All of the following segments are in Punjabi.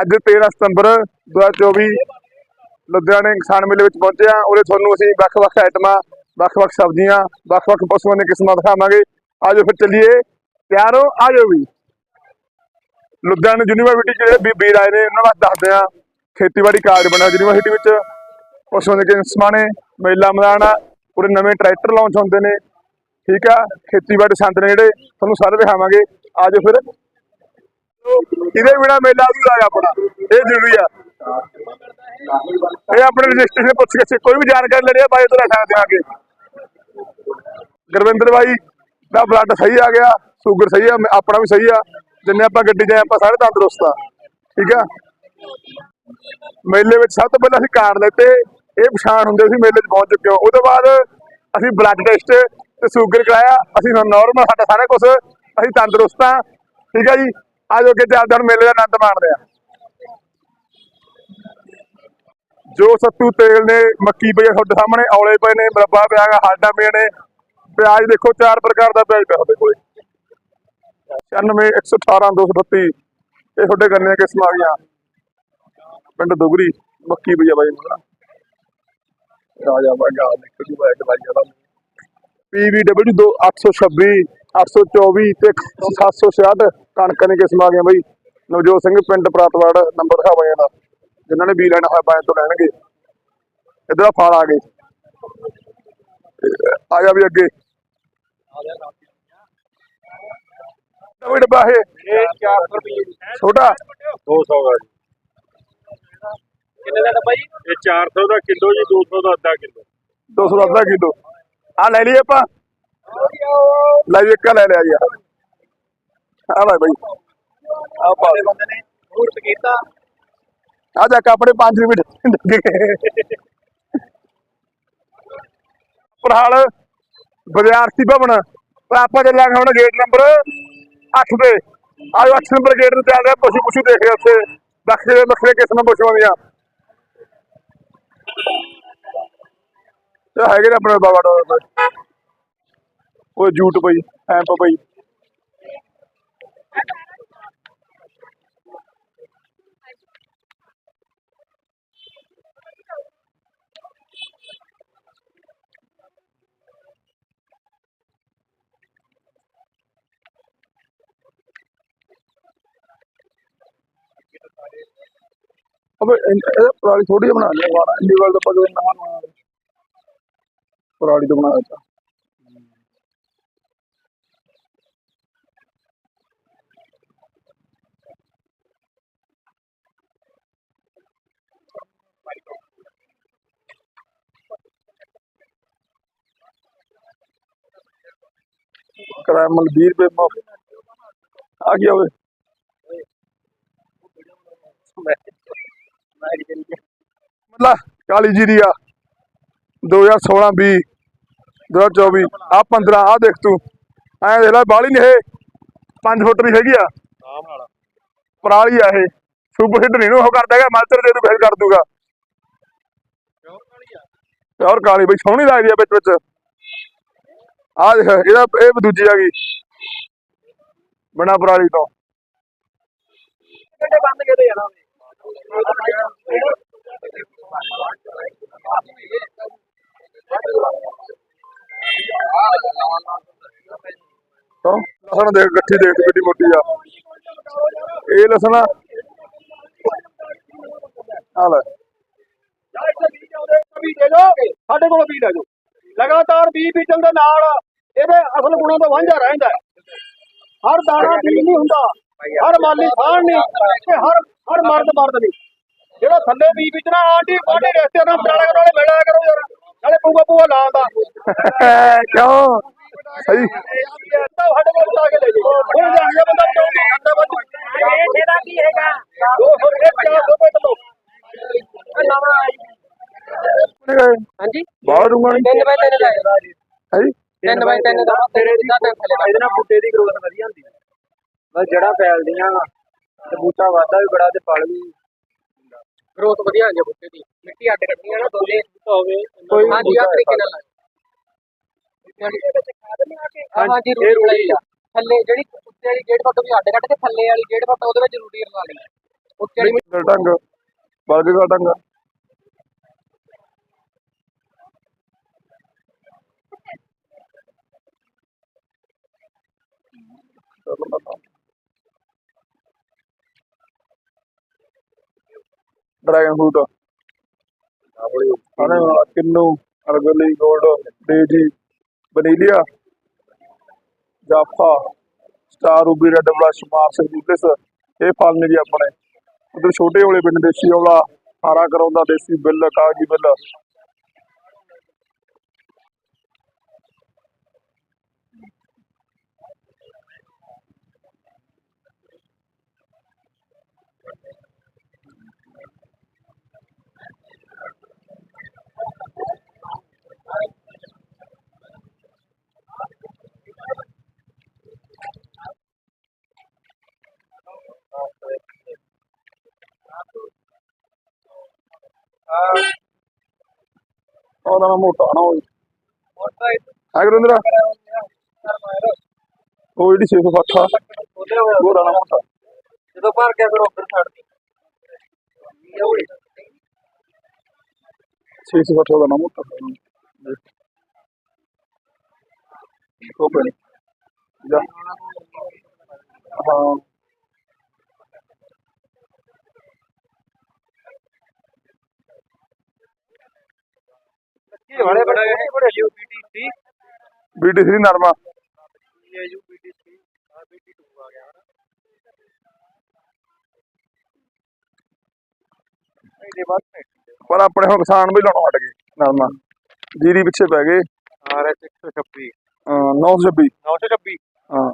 ਅੱਜ 13 ਸਤੰਬਰ 2024 ਲੁਧਿਆਣੇ ਕਿਸਾਨ ਮੇਲੇ ਵਿੱਚ ਪਹੁੰਚੇ ਹਾਂ। ਉਰੇ ਤੁਹਾਨੂੰ ਅਸੀਂ ਵੱਖ-ਵੱਖ ਆਈਟਮਾਂ ਵੱਖ-ਵੱਖ ਸਬਜ਼ੀਆਂ ਵੱਖ-ਵੱਖ ਪਸ਼ੂਆਂ ਦੀਆਂ ਕਿਸਮਾਂ ਦਿਖਾਵਾਂਗੇ। ਆਜੋ ਫਿਰ ਚੱਲੀਏ। ਤਿਆਰ ਹੋ? ਆਜੋ ਵੀ। ਲੁਧਿਆਣਾ ਯੂਨੀਵਰਸਿਟੀ ਜਿਹੜੇ ਵੀਰ ਆਏ ਨੇ, ਉਹਨਾਂ ਬਾਰੇ ਦੱਸਦੇ ਹਾਂ। ਖੇਤੀਬਾੜੀ ਕਾਰਡ ਬਣਿਆ ਯੂਨੀਵਰਸਿਟੀ ਵਿੱਚ। ਪਸ਼ੂਆਂ ਦੀਆਂ ਕਿਸਮਾਂ ਨੇ, ਮੇਲਾ ਮੈਦਾਨ ਆ। ਉਰੇ ਨਵੇਂ ਟਰੈਕਟਰ ਲਾਂਚ ਹੁੰਦੇ ਨੇ। ਠੀਕ ਆ? ਖੇਤੀਬਾੜੀ ਸੰਦ ਨੇ ਜਿਹੜੇ, ਤੁਹਾਨੂੰ ਸਾਰੇ ਦਿਖਾਵਾਂਗੇ। ਆਜੋ ਫਿਰ। ਇਹਦੇ ਬਿਨਾ ਮੇਲਾ ਅਧੂਰਾ ਹੈ ਆਪਣਾ। ਇਹ ਜ਼ਰੂਰੀ ਆ। ਇਹ ਆਪਣੇ ਰਜਿਸਟ੍ਰੇਸ਼ਨ ਪੁੱਛ ਕੇ ਕੋਈ ਵੀ ਜਾਣਕਾਰੀ ਲੈਣੀ ਬਾਈ ਤੋਂ ਰੱਖਾ ਦੇਵਾਂਗੇ ਗੁਰਵਿੰਦਰ ਬਾਈ, ਦਾ ਬਲੱਡ ਸਹੀ ਆ ਗਿਆ ਸ਼ੂਗਰ ਸਹੀ ਆ ਆਪਣਾ ਵੀ ਸਹੀ ਆ। ਜਿੰਨੇ ਆਪਾਂ ਗੱਡੀ ਜਾਏ, ਆਪਾਂ ਸਾਰੇ ਤੰਦਰੁਸਤ ਆ। ਠੀਕ ਆ? ਮੇਲੇ ਵਿੱਚ ਸਭ ਤੋਂ ਪਹਿਲਾਂ ਅਸੀਂ ਕਾਰਡ ਲੈਤੇ। ਇਹ ਪਛਾਣ ਹੁੰਦੇ ਸੀ ਮੇਲੇ 'ਚ ਪਹੁੰਚ ਚੁੱਕੇ ਹੋ। ਉਹਦੇ ਬਾਅਦ ਅਸੀਂ ਬਲੱਡ ਟੈਸਟ ਤੇ ਸ਼ੂਗਰ ਕਰਾਇਆ। ਅਸੀਂ ਨਾਰਮਲ ਸਾਡਾ ਸਾਰਾ ਕੁਝ ਅਸੀਂ ਤੰਦਰੁਸਤ ਆ। ਠੀਕ ਆ ਜੀ? ਆਜੋ ਅੱਗੇ ਚੱਲਦੇ ਮੇਲੇ ਦਾ ਆਨੰਦ ਮਾਣਦੇ ਆ। ਜੋ ਸੱਤੂ ਤੇਲ ਨੇ ਮੱਕੀ ਪਈ ਤੁਹਾਡੇ ਸਾਹਮਣੇ, ਔਲੇ ਪਏ ਨੇ ਮਰੱਬਾ ਪਿਆ ਗਾ ਹਾਡਾ ਪਏ ਨੇ। ਪਿਆਜ਼ ਦੇਖੋ, ਚਾਰ ਪ੍ਰਕਾਰ ਦਾ ਪਿਆਜ਼ ਪਿਆ ਤੁਹਾਡੇ ਕੋਲੇ। 96 118 232 ਇਹ ਤੁਹਾਡੇ ਗੰਨੇ ਦੀਆਂ ਕਿਸਮਾਂ ਆ ਗਈਆਂ ਪਿੰਡ ਦੁਗਰੀ, ਮੱਕੀ ਪਈ ਆ ਬਾਈ ਮੇਰਾ। ਆ ਜਾ ਬਾਈ ਦੇਖੋ ਜੀ ਬਾਈ ਦਵਾਈ ਵਾਲਾ PVW 826 824 ਤੇ 766 ਕਣਕਾਂ ਦੀਆਂ ਕਿਸਮਾਂ ਆ ਗਈਆਂ ਬਾਈ। ਨਵਜੋਤ ਸਿੰਘ ਪਿੰਡ ਪ੍ਰਾਤਵਾੜ ਨੰਬਰ ਹੈ ਬਾਈ ਦਾ ਜਿਨ੍ਹਾਂ ਨੇ ਵੀ ਲੈਣਾ ਹੋਇਆ ਬਾਈ ਤੋਂ ਲੈਣਗੇ। ਇਧਰ ਫਾਲ ਆ ਗਏ। ਆ ਜਾ ਵੀ ਅੱਗੇ। ਡੱਬਾ 400 ਰੁਪਏ ਛੋਟਾ 200 ਦਾ ਕਿੰਨੇ ਦਾ ਡੱਬਾ ਜੀ? ਇਹ 400 ਦਾ ਕਿਲੋ ਜੀ 200 ਦਾ ਅੱਧਾ ਕਿਲੋ। 200 ਦਾ ਅੱਧਾ ਕਿਲੋ। ਆ ਲੈ ਲਈਏ ਆਪਾਂ। ਲੈ ਵੀ ਇੱਕ ਲੈ ਲਿਆ ਜੀ। ਆ ਲੈ ਬਾਈ। ਆ ਪਾ ਬੰਦੇ ਨੇ ਮੂਰਤ ਕੀਤਾ ਆ ਜਾ ਕੇ 5 ਮਿੰਟ ਲੱਗੇ ਪਰਹਾਲ ਵਿਦਿਆਰਥੀ ਭਵਨ, ਪਰ ਆਪਾਂ ਚੱਲਾਂਗੇ ਹੁਣ ਗੇਟ ਨੰਬਰ 8 ਤੇ। ਆਜੋ 8 ਨੰਬਰ ਗੇਟ ਤੇ ਚੱਲ ਰਿਹਾ ਪਸ਼ੂ ਪਸ਼ੂ ਦੇਖ ਰਹੇ ਉੱਥੇ। ਵੱਖਰੇ ਵੱਖਰੇ ਕਿਸਮਾਂ ਪਸ਼ੂਆਂ ਦੀਆਂ ਇਹ ਹੈਗੇ ਨੇ ਆਪਣੇ ਬਾਬਾ ਡੋਰ ਉਹ ਜੂਟ ਪਈ ਐਂਪ ਪਈ ਅਬੇ ਇਹ ਪੁਰਾਣੀ ਥੋੜੀ ਬਣਾ ਲਿਆ ਵਾਲਾ ਇੰਡੀ ਦਾ ਪਗ ਨਵਾਂ ਨਵਾਂ ਤੋਂ ਬਣਾ ਦਿੱਤਾ। ਕਿਰਾਇਆ 20 ਰੁਪਏ ਮੁਫਤ ਆ ਗਿਆ ਓਏ? ਮੱਲਾ ਕਾਲੀ ਜੀਰੀ ਆ। 2016 20 2024 ਆ 15 ਆ ਦੇਖ ਤੂੰ। ਐ ਦੇਖ ਲੈ ਬਾਲੀ ਇਹ। 5 ਫੁੱਟ ਦੀ ਹੈਗੀ ਆ। ਪਰਾਲੀ ਆ ਇਹ। ਸੁਪਰ ਹਿੱਟ ਨਹੀਂ ਨੂੰ ਉਹ ਕਰਦਾ ਹੈਗਾ ਮਾਤਰ ਦੇ ਦੂ ਫਿਰ ਕਰ ਦੂਗਾ। ਤੇ ਹੋਰ ਕਾਲੀ ਬਈ ਸੋਹਣੀ ਲੱਗਦੀ ਆ ਵਿੱਚ ਵਿੱਚ। ਆ ਇਹਦਾ ਇਹ ਵੀ ਦੂਜੀ ਆ ਗਈ। ਬਣਾ ਪਰਾਲੀ ਤੋਂ। ਕਿੰਨੇ ਬੰਦ ਕਿਹਦੇ ਆ ਤੋਂ ਲਸਣ ਦੇਖ ਗੱਠੀ ਦੇਖ ਕਿੱਡੀ ਮੋਟੀ ਆ। ਇਹ ਲਸਣ ਆ। ਲੈ। ਦੇ ਸਾਡੇ ਕੋਲ ਵੀ ਲੈ ਜਾਓ। ਲਗਾਤਾਰ ਬੀ ਬੀਜਣ ਦੇ ਨਾਲ ਇਹਦੇ ਅਸਲ ਗੁਣਾਂ ਦਾ ਵਾਂਝਾ ਰਹਿੰਦਾ ਹਰ ਦਾਣਾ ਠੀਕ ਨਹੀਂ ਹੁੰਦਾ ਹਰ ਮਾਲੀ ਖਾਣ ਨਹੀਂ ਤੇ ਹਰ ਹਰ ਮਰਦ ਮਰਦ ਨਹੀਂ। ਜਿਹੜਾ ਥੱਲੇ ਵੀ ਵਿੱਚ ਨਾ ਆਂਟੀ ਬਾਡੇ ਰਸਤੇ ਨਾਲ ਪਰਾਲੇ ਨਾਲ ਮਿਲਿਆ ਕਰੋ ਯਾਰ। ਨਾਲੇ ਪੂਗਾ ਪੂਆ ਲਾਉਂਦਾ ਕਿਉਂ? ਸਹੀ। ਰੁਪਏ ਹਾਂਜੀ। ਬਾਹਰ ਰੂਮਾਂ ਹਾਂਜੀ 3 ਬਾਈ 3 ਦਾ ਤੇਰੇ ਦੀ ਇਹਦੇ ਨਾਲ ਬੂਟੇ ਦੀ ਗਰੋਥ ਵਧੀਆ ਹੁੰਦੀ ਹੈ ਬਸ ਜੜਾ ਫੈਲਦੀਆਂ ਤੇ ਬੂਟਾ ਵਾਧਾ ਵੀ ਬੜਾ ਤੇ ਫਲ ਵੀ ਗਰੋਥ ਵਧੀਆ ਹੁੰਦੀ ਬੂਟੇ ਦੀ। ਮਿੱਟੀ ਅੱਡ ਕੱਢਣੀ ਆ ਨਾ ਦੋਲੇ ਹੋਵੇ ਹਾਂਜੀ ਆ ਤਰੀਕੇ ਨਾਲ ਥੱਲੇ ਜਿਹੜੀ ਉੱਤੇ ਵਾਲੀ ਗੇਟ ਫੋਟੋ ਵੀ ਅੱਡ ਕੱਢ ਕੇ ਥੱਲੇ ਵਾਲੀ ਗੇਟ ਫੋਟੋ ਉਹਦੇ ਵਿੱਚ ਰੂੜੀ ਲਗਾ ਲਈ। ਉੱਤੇ ਵਾਲੀ ਢੰਗ ਬਾਜੂ ਦਾ ਢੰਗ। ਡਰੈਗਨ ਫਰੂਟ ਆਨੇ kinnow, ਅਰਗਲੀ, gold daisy vanilla, Jaffa, star ruby, red blush Mars ਜੂਲਿਸ ਇਹ ਫਲ ਨੇ ਜੀ ਆਪਣੇ। ਉਧਰ ਛੋਟੇ ਵਾਲੇ ਪਿੰਡ ਦੇਸੀ ਔਲਾ, ਹਾਰਾ ਕਰਾਉਂਦਾ ਦੇਸੀ ਬਿੱਲ, ਕਾਗਜੀ ਬਿੱਲ। ਉਹਦਾ ਨਾਮ ਮੋਟਾ ਨਾ ਹੋਈ ਹੈ ਗੁਰਿੰਦਰਾ ਉਹ ਜਿਹੜੀ 660 ਆ ਉਹ ਰਾਣਾ ਮੋਟਾ ਜਦੋਂ ਭਰ ਗਿਆ ਫਿਰ ਉੱਧਰ ਛੱਡਦੀ 660 ਦਾ ਨਾਮ ਮੋਟਾ ਹਾਂ ਬੀਟੀ 3 ਨਰਮਾ। ਇਹ ਯੂਪੀਟੀ ਸੀ। ਆ ਬੀਟੀ 2 ਆ ਗਿਆ। ਇਹਦੇ ਬਾਅਦ ਪਰ ਆਪਣੇ ਹੁਣ ਕਿਸਾਨ ਵੀ ਲਾਉਣੋਂ ਹਟ ਗਏ ਨਰਮਾ। ਜੀਰੀ ਪਿੱਛੇ ਪੈ ਗਏ। ਆਰ ਐਚ 126 ਅਹ 926 926 ਹਾਂ।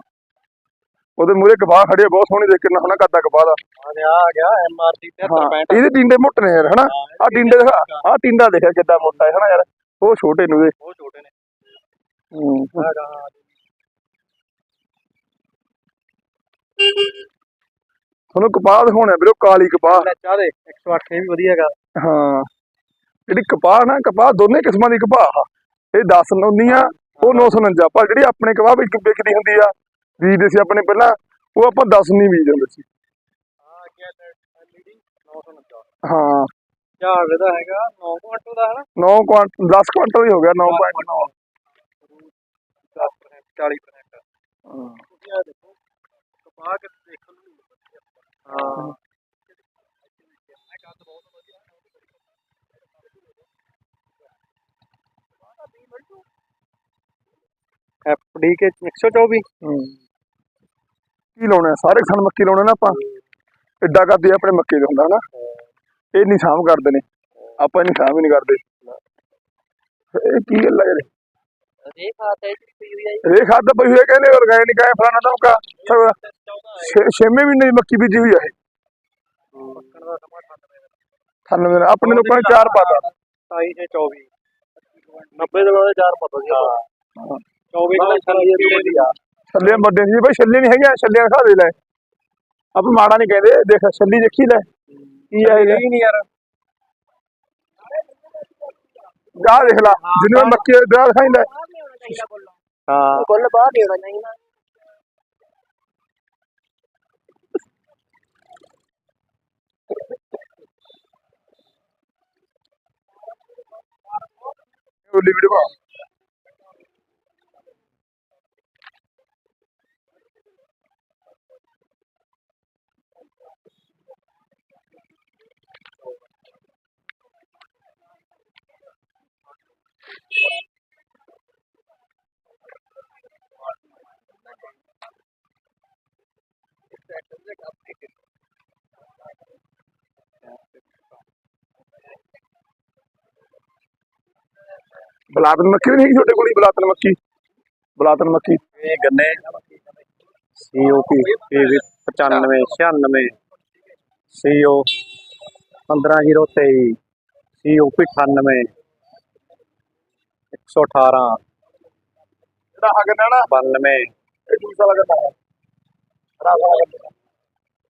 ਉਹਦੇ ਮੂਰੇ ਕਪਾਹ ਖੜੀ ਬਹੁਤ ਸੋਹਣੀ ਦੇਖ ਕਿੰਨਾ ਸੋਹਣਾ ਕੱਦਾ ਕਪਾਹ ਦਾ। ਆ ਆ ਗਿਆ ਐਮਆਰਪੀ ਹਾਂ 73 ਇਹਦੇ ਟਿੰਡੇ ਮੋਟੇ ਨੇ ਯਾਰ ਹਨਾ। ਆ ਟਿੰਡੇ ਦਿਖਾ ਆ ਟਿੰਡਾ ਦੇਖਿਆ ਕਿੱਦਾਂ ਮੋਟਾ ਹੈ ਹਨਾ ਯਾਰ। ਉਹ ਛੋਟੇ ਨੇ ਉਹਦੇ। ਉਹ ਛੋਟੇ ਨੇ। ਹੂੰ। ਗਾ ਤੁਹਾਨੂੰ ਕਪਾਹ ਦਿਖਾਉਣਾ ਵੀਰੋ ਕਾਲੀ ਕਪਾਹ। ਲੈ ਚਾਹ ਦੇ 108 ਇਹ ਵੀ ਵਧੀਆ ਹੈਗਾ। ਹਾਂ। ਜਿਹੜੀ ਕਪਾਹ ਨਾ ਕਪਾਹ ਦੋਨੇ ਕਿਸਮਾਂ ਦੀ ਕਪਾਹ ਆ। ਇਹ 10 ਨੌਨੀ ਆ ਉਹ 949 ਪਰ ਜਿਹੜੀ ਆਪਣੇ ਕਪਾਹ ਵਿੱਚ ਵਿਕਦੀ ਹੁੰਦੀ ਆ ਬੀਜਦੇ ਸੀ ਆਪਣੇ ਪਹਿਲਾਂ ਉਹ ਆਪਾਂ 10 ਨਹੀਂ ਬੀਜਦੇ ਹੁੰਦੇ ਸੀ। 949 ਹਾਂ। ਚਾਹ ਇਹਦਾ ਹੈਗਾ 9 ਕੁਆਂਟਲ ਦਾ ਹੈ 9 ਕੁਆਂਟਲ 10 ਕੁਆਂਟਲ ਹੀ ਹੋ ਗਿਆ 9.9 10% 40% ਹਾਂ ਤੁਸੀਂ ਆ ਦੇਖੋ ਕਪਾਹ ਕਿ ਦੇਖਣ ਨੂੰ ਨਹੀਂ ਵਧੀਆ ਹਾਂ। ਐਫਡੀ ਕੇ 124 ਹੂੰ। ਕੀ ਲਾਉਣਾ? ਸਾਰੇ ਕਿਸਾਨ ਮੱਕੀ ਲਾਉਣੇ ਨਾ ਆਪਾਂ। ਐਡਾ ਕਰਦੇ ਆਪਣੇ ਮੱਕੀ ਦੇ ਹੁੰਦਾ ਹਨਾ। ਇਹ ਨਹੀਂ ਸਾਂਭ ਕਰਦੇ ਨੇ। ਆਪਾਂ ਨਹੀਂ ਸਾਂਭ ਹੀ ਨਹੀਂ ਕਰਦੇ। ਇਹ ਕੀ ਗੱਲ ਹੈ ਇਹ ਖਾਤਾ ਹੈ ਪਈ ਹੋਈ ਹੈ ਇਹ ਖਾਦ ਪਈ ਹੋਈ ਕਹਿੰਦੇ ਆਰਗੈਨਿਕ ਹੈ ਫਲਾਣਾ ਧਮਕਾ। ਛੇਵੇਂ ਮਹੀਨੇ ਦੀ ਮੱਕੀ ਬੀਜੀ ਹੋਈ ਹੈ ਇਹ। ਪੱਕਣ ਦਾ ਸਮਾਂ 98 ਦਿਨ ਆਪਣੇ ਲੋਕਾਂ ਨੇ ਚਾਰ ਪਾਤਾ। 27 ਤੇ 24 90 ਦੇ ਵਾਲੇ ਚਾਰ ਪਤਾ ਸੀ। ਹਾਂ। 24 ਕਿਲੋ ਛੱਲੀ ਦੀ ਆ। ਛੱਲੇ ਵੱਡੇ ਸੀ ਬਈ ਛੱਲੇ ਨਹੀਂ ਹੈਗੇ ਛੱਲੇ ਖਾ ਦੇ ਲੈ। ਆਪਾਂ ਮਾੜਾ ਨਹੀਂ ਕਹਿੰਦੇ ਦੇਖ ਛੱਲੀ ਦੇਖੀ ਲੈ। ਕੀ ਹੈ ਇਹ ਨਹੀਂ ਨਹੀਂ ਯਾਰ ਗਾਹ ਦੇਖ ਲਾ ਜਿਹਨੂੰ ਮੱਕੀ ਦਾ ਗਾਹ ਦਿਖਾਈਂਦਾ ਹਾਂ ਬੁੱਲ ਬਾਹਰ ਨਹੀਂ ਹੋਣਾ ਚਾਹੀਦਾ ਉਹਲੀ ਵੀਡੀਓ ਬਣਾ ਬਲਾਤਨ ਮੱਕੀ ਵੀ ਨਹੀਂ ਤੁਹਾਡੇ ਕੋਲ ਹੀ ਬਲਾਤਨ ਮੱਕੀ? ਬਲਾਤਨ ਮੱਕੀ? ਇਹ ਗੰਨੇ। ਸੀਓਪੀ ਪੀਵੀ 95 96 ਸੀਓ 15023 ਸੀਓਪੀ 98 118 ਜਿਹੜਾ ਹੱਗ ਨਾ 92 ਇਹ ਦੂਸਰਾ ਲੱਗਦਾ ਹੈ? ਰਾਸਾ ਲੱਗਦਾ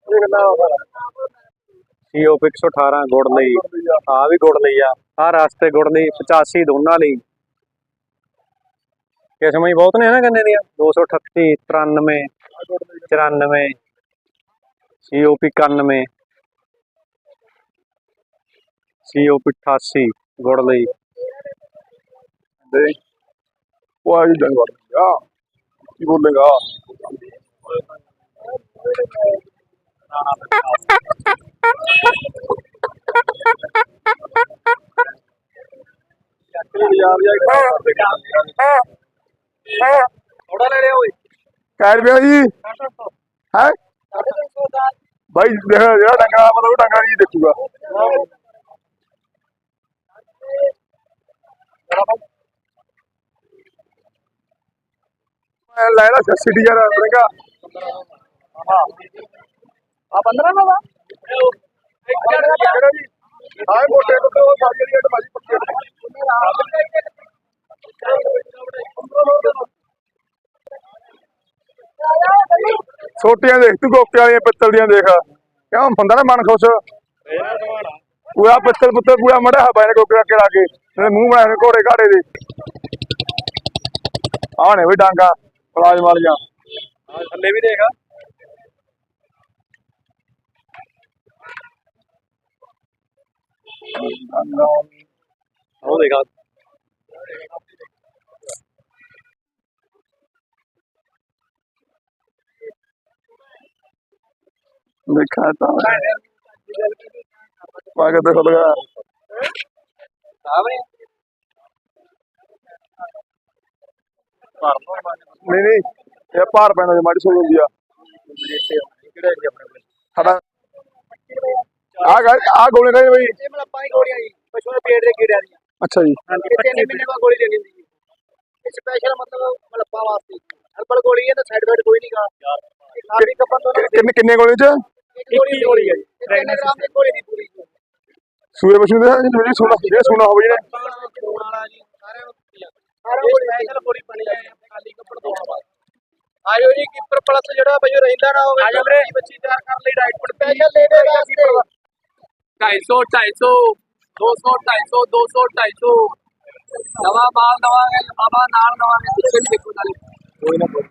ਇਹ ਕਿੰਨਾ ਹੋਗਾ ਸੀਓਪੀ 118 ਗੁੜ ਲਈ। ਆ। ਵੀ ਗੁੜ ਲਈ ਆ। ਆ ਰਸਤੇ ਗੁੜ ਲਈ 85 ਦੋਨਾਂ ਲਈ। ਕਿਸਮਾਂ ਹੀ ਬਹੁਤ ਨੇ ਨਾ ਗੰਨੇ ਦੀਆਂ। 238 93 94 ਸੀਓਪੀ 91 ਸੀਓਪੀ 88 ਗੁੜ ਲਈ। ਉਹ ਆ ਜੀ ਜੰਗਲ ਆ ਕੀ ਬੋਲੇਗਾ ਥੋੜਾ ਲੈ ਲਿਆ ਓਏ ਕਹਿ ਰੁਪਏ ਜੀ ਹੈ ਭਾਈ ਦੇਖ ਜਿਹੜਾ ਡੰਗਰਾ ਮਤਲਬ ਡੰਗਰਾ ਜੀ ਦੇਖੂਗਾ ਮੈਂ ਲੈ ਲਾ ਸਿਟੀ ਯਾਰ ਬਰੇਗਾ ਆ 15 ਦਾ ਵਾ। ਆਏ ਮੋਟੇ ਤੋਂ ਉਹ ਸਾਰੀ ਜਿਹੜੀ ਅਡਵਾਈਸ ਪੱਕੇ ਛੋਟੀਆਂ ਦੇਖ ਤੂੰ ਗੋਕੇ ਵਾਲੀਆਂ ਪਿੱਤਲ ਦੀਆਂ ਦੇਖ। ਕਿਉਂ ਹੁੰਦਾ ਨਾ ਮਨ ਖੁਸ਼। ਪੂਰਾ ਪਿੱਤਲ ਪੁੱਤਰ ਪੂਰਾ ਮੜਾ ਹਵਾ ਨੇ ਗੋਕੇ ਅੱਗੇ ਲਾ ਕੇ। ਮੂੰਹ ਬਣਾਏ ਨੇ ਘੋੜੇ ਘਾੜੇ ਦੇ। ਨੇ ਵੀ ਡਾਂਗਾ। ਪਲਾਜ ਵਾਲੀਆਂ ਥੱਲੇ ਵੀ ਦੇਖ। ਉਹ ਦੇਖ। ਦੇਖਾ ਤਾਂ। ਪਾਗਤ ਹੋ ਲਗਾ ਨਹੀਂ ਨਹੀਂ ਇਹ ਭਾਰ ਪੈਣਾ ਜੇ ਮਾੜੀ ਸੋ ਜਾਂਦੀ ਆ ਸਾਡਾ ਆ ਗਾ ਆ ਗੋਲੇ ਰਹੇ ਬਈ ਇਹ ਮਤਲਬ ਪਾਈ ਗੋਲੀਆਂ ਜੀ ਪਸ਼ੂ ਦੇ ਪੇਟ ਦੇ ਕੀੜਿਆਂ ਦੀਆਂ ਅੱਛਾ ਜੀ ਇਹ ਤਿੰਨ ਮਹੀਨੇ ਬਾਅਦ ਗੋਲੀ ਦੇਣੀ ਹੁੰਦੀ ਹੈ ਇਹ ਸਪੈਸ਼ਲ ਮਤਲਬ ਮਲੱਪਾ ਵਾਸਤੇ ਹਰਬਲ ਗੋਲੀ ਹੈ ਤਾਂ ਸਾਈਡ ਇਫੈਕਟ ਕੋਈ ਨਹੀਂਗਾ ਸਾਡੀ ਕੱਪਨ ਤੋਂ ਕਿ- ਕਿੰਨੇ ਕਿੰਨੇ ਗੋਲੇ ਚ ਇੱਕ ਗੋਲੀ ਗੋਲੀ ਹੈ ਜੀ 3 ਗ੍ਰਾਮ ਦੀ ਗੋਲੀ ਦੀ ਪੂਰੀ ਸੂਏ ਪਸ਼ੂ ਦੇ ਜਿਹੜੀ ਸੁਣਾ ਜੇ ਸੁਣਾ ਹੋਵੇ ਜਿਹੜੇ ਵਾਲਾ ਜੀ ਸਾਰਿਆਂ ਨੂੰ ਆਇਓ ਜੀ ਕੀਪਰ ਪਲਸ ਜਿਹੜਾ ਬਈ ਉਹ ਰਹਿੰਦਾ ਨਾ ਹੋਵੇ ਆਜਾ ਵੀਰੇ। ਬੱਚੀ ਤਿਆਰ ਕਰਨ ਲਈ ਡਾਈਟ ਸਪੈਸ਼ਲ ਲੈ ਦੇ ਵਾਸਤੇ 250 250 200 250 200 250 ਨਵਾਂ ਮਾਲ ਨਵਾਂਗੇ ਬਾਬਾ ਨਾਲ ਨਵਾਂਗੇ ਪਿੱਛੇ ਵੀ ਦੇਖੋ ਨਾਲੇ। ਕੋਈ ਨਾ ਕੋਈ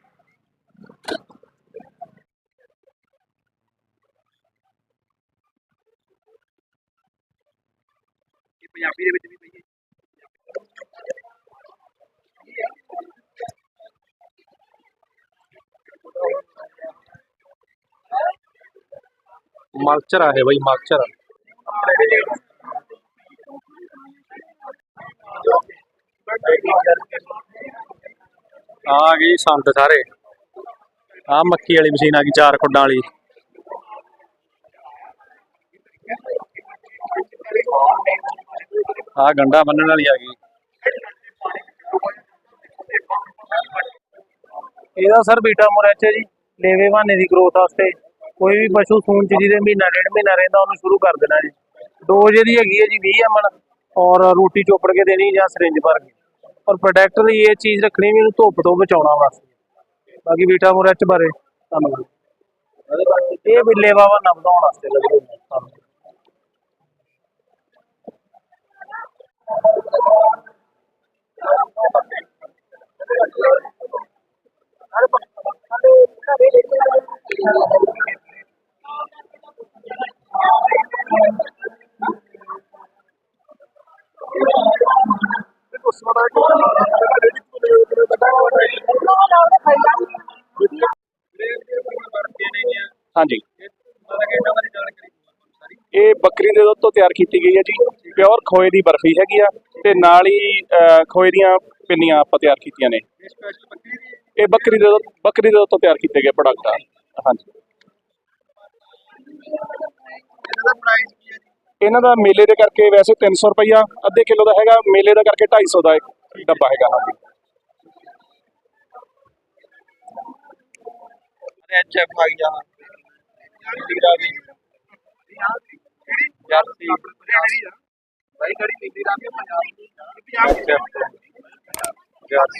ਇਹ ਪੰਜਾਬੀ ਦੇ ਵਿੱਚ ਵੀ ਪਈ ਹੈ। ਮਲਚਰ ਆ ਇਹ ਬਈ ਮਲਚਰ ਆ ਗਈ ਸੰਤ ਸਾਰੇ ਆ ਮੱਕੀ ਵਾਲੀ ਮਸ਼ੀਨ ਆ ਗਈ ਚਾਰ ਖੁੱਡਾਂ ਵਾਲੀ ਆ ਗੰਡਾ ਬੰਨਣ ਵਾਲੀ ਆ ਗਈ ਇਹਦਾ ਸਰ ਬੀਟਾ ਮੋਰੈਚ ਹੈ ਜੀ, ਲੇਵੇ ਬਹਾਨੇ ਦੀ ਗਰੋਥ ਵਾਸਤੇ। ਕੋਈ ਵੀ ਪਸ਼ੂ ਸੂਣ ਚ ਜਿਹਦੇ ਮਹੀਨਾ, ਡੇਢ ਮਹੀਨਾ ਰਹਿੰਦਾ, ਉਹਨੂੰ ਸ਼ੁਰੂ ਕਰ ਦੇਣਾ ਜੀ। ਡੋਜ਼ ਇਹਦੀ ਹੈਗੀ ਹੈ ਜੀ 20 ml ਔਰ ਰੋਟੀ ਚੋਪੜ ਕੇ ਦੇਣੀ ਜਾਂ ਸਰਿੰਜ ਭਰ ਕੇ। ਔਰ ਪ੍ਰੋਡਕਟ ਲਈ ਇਹ ਚੀਜ਼ ਰੱਖਣੀ ਵੀ ਇਹਨੂੰ ਧੁੱਪ ਤੋਂ ਬਚਾਉਣਾ ਵਾਸਤੇ। ਬਾਕੀ ਬੀਟਾ ਮੋਰੈਚ ਬਾਰੇ ਧੰਨਵਾਦ। ਇਹ ਵੀ ਲੇਵਾ ਬਹਾਨਾ ਵਧਾਉਣ ਵਾਸਤੇ ਲੱਗਦੇ ਨੇ ਹਾਂਜੀ। ਇਹ ਬੱਕਰੀ ਦੇ ਦੁੱਧ ਤੋਂ ਤਿਆਰ ਕੀਤੀ ਗਈ ਹੈ ਜੀ। ਪਿਓਰ ਖੋਏ ਦੀ ਬਰਫੀ ਹੈਗੀ ਆ ਤੇ ਨਾਲ ਹੀ ਅਹ, ਖੋਏ ਦੀਆਂ ਪਿੰਨੀਆਂ ਆਪਾਂ ਤਿਆਰ ਕੀਤੀਆਂ ਨੇ। ਇਹ ਬੱਕਰੀ ਦੇ ਦੁੱਧ ਬੱਕਰੀ ਦੇ ਦੁੱਧ ਤੋਂ ਤਿਆਰ ਕੀਤੇ ਗਏ ਪ੍ਰੋਡਕਟ ਆ। ਹਾਂਜੀ। ਇਹਨਾਂ ਦਾ ਮੇਲੇ ਦੇ ਕਰਕੇ ਵੈਸੇ 300 ਰੁਪਈਆ ਅੱਧੇ ਕਿਲੋ ਦਾ ਹੈਗਾ ਮੇਲੇ ਦਾ ਕਰਕੇ 250 ਦਾ ਇੱਕ ਡੱਬਾ ਹੈਗਾ ਹਾਂਜੀ। ਐਚਐਫ ਆ ਗਿਆ ਜਰਸੀ ਭਾਈ ਖੜੀ ਨੀਲੀ ਰਾਮ ਪੰਜਾਬ ਦੀ ਜਰਸੀ